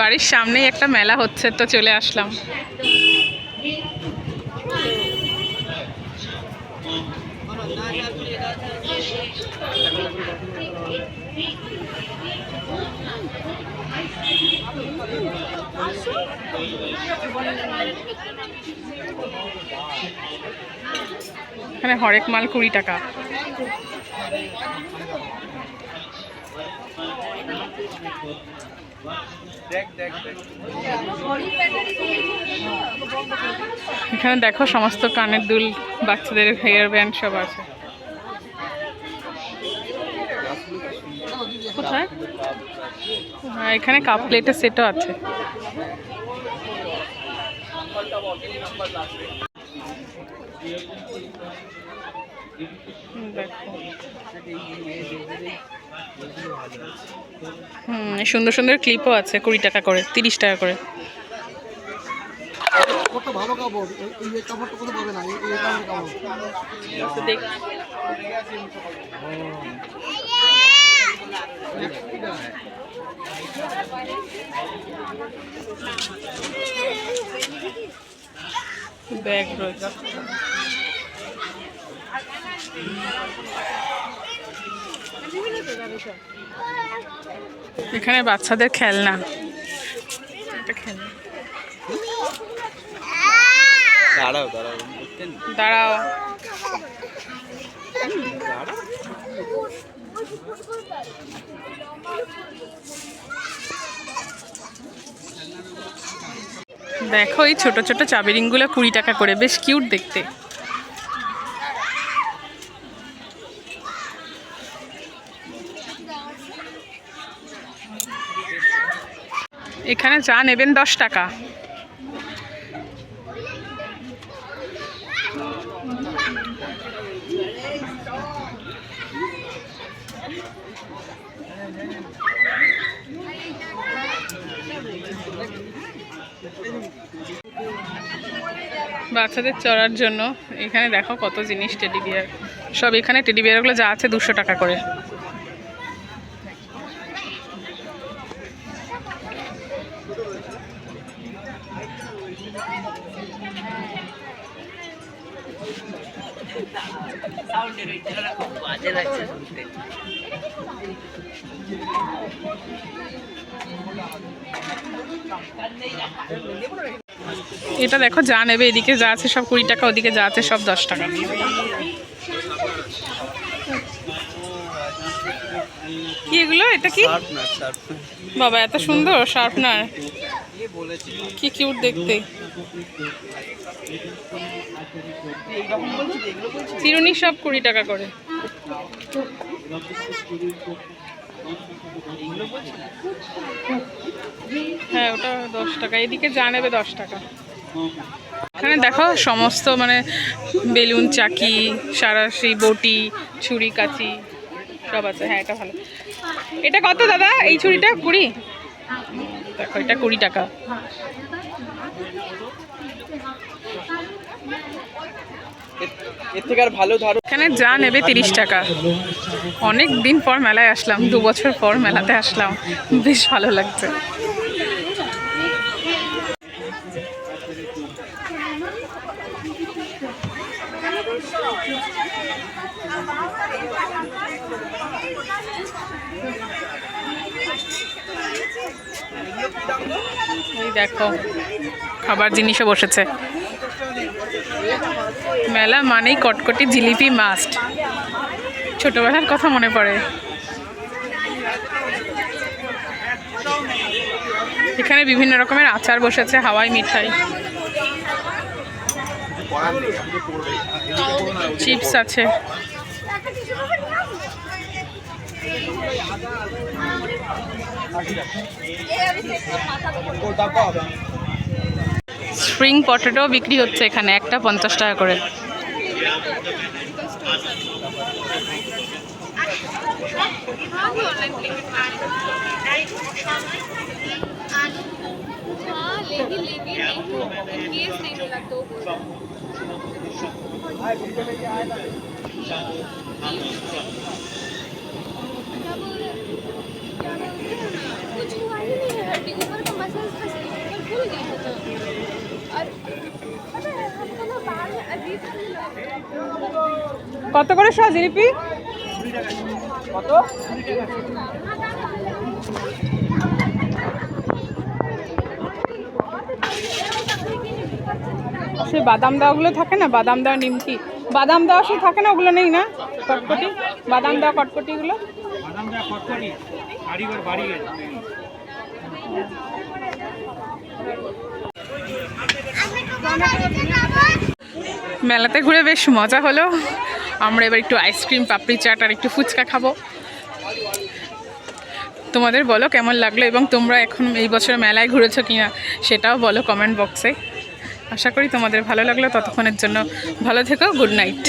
বাড়ির সামনেই একটা মেলা হচ্ছে তো চলে আসলাম। এখানে হরেক মাল কুড়ি টাকা। এখানে দেখো সমস্ত কানের দুল বাচ্চাদের হেয়ার ব্যান্ড সব আছে। কোথায়? হ্যাঁ এখানে কাপ প্লেটের সেটও আছে। হুম, সুন্দর সুন্দর ক্লিপও আছে কুড়ি টাকা করে তিরিশ টাকা করে। ভালো কাপড়? এই- এই এই কাপড়টা কোথাও পাবে না? এই এই কাপড় কাপড়। দেখ ব্যাগ রয়েছে। এখানে বাচ্চাদের খেলনা। দাঁড়াও দাঁড়াও দাঁড়াও। দেখো এই ছোট ছোট চাবিরিংগুলো কুড়ি টাকা করে। বেশ কিউট দেখতে। এখানে চা নেবেন দশ টাকা। বাচ্চাদের চড়ার জন্য এখানে দেখো কত জিনিস টেডি বিয়ার। সব এখানে টেডি বিয়ারগুলো যা আছে দুশো টাকা করে। এটা দেখো, যা নেবে এদিকে যা আছে, সব কুড়ি টাকা ওদিকে যা আছে, সব দশ টাকা। কি এগুলো? এটা কি? বাবা, এত সুন্দর, শার্পনার। কি কিউট দেখতে। চিরুনি সব কুড়ি টাকা করে। হ্যাঁ ওটা দশ টাকা। এদিকে যা নেবে দশ টাকা। এখানে দেখো সমস্ত মানে বেলুন, চাকি, সারাশি, বটি, ছুরি, কাচি সব আছে। হ্যাঁ এটা ভালো। এটা কত দাদা এই ছুরিটা? কুড়ি? দেখো, এটা কুড়ি টাকা। এখানে যা নেবে তিরিশ টাকা। অনেক দিন পর মেলায় আসলাম, দু বছর পর মেলাতে আসলাম। বেশ ভালো লাগছে। দেখো, খাবার জিনিসও বসেছে। মেলা মানেই কটকটি জিলিপি মাস্ট ছোটবেলার কথা মনে পড়ে। এখানে বিভিন্ন রকমের আচার বসেছে, হাওয়াই মিঠাই। চিপস আছে। স্প্রিং পটেটো বিক্রি হচ্ছে এখানে একটা পঞ্চাশ টাকা করে। কত করে শ জিলিপি কত? সে বাদাম দেওয়াগুলো থাকে না? বাদাম দেওয়া নিমকি। বাদাম দেওয়া সে থাকে না? ওগুলো নেই না? কটকটি? বাদাম দেওয়া কটকটিগুলো বাদাম দেওয়া খটখটি বাড়ি গেছে মেলাতে ঘুরে বেশ মজা হলো। আমরা এবার একটু আইসক্রিম পাপড়ি চাট আর একটু ফুচকা খাব। তোমাদের বলো কেমন লাগল এবং তোমরা এখন এই বছর মেলায় ঘুরেছো কিনা সেটাও বলো কমেন্ট বক্সে আশা করি তোমাদের ভালো লাগল। ততক্ষণের জন্য ভালো থেকো গুড নাইট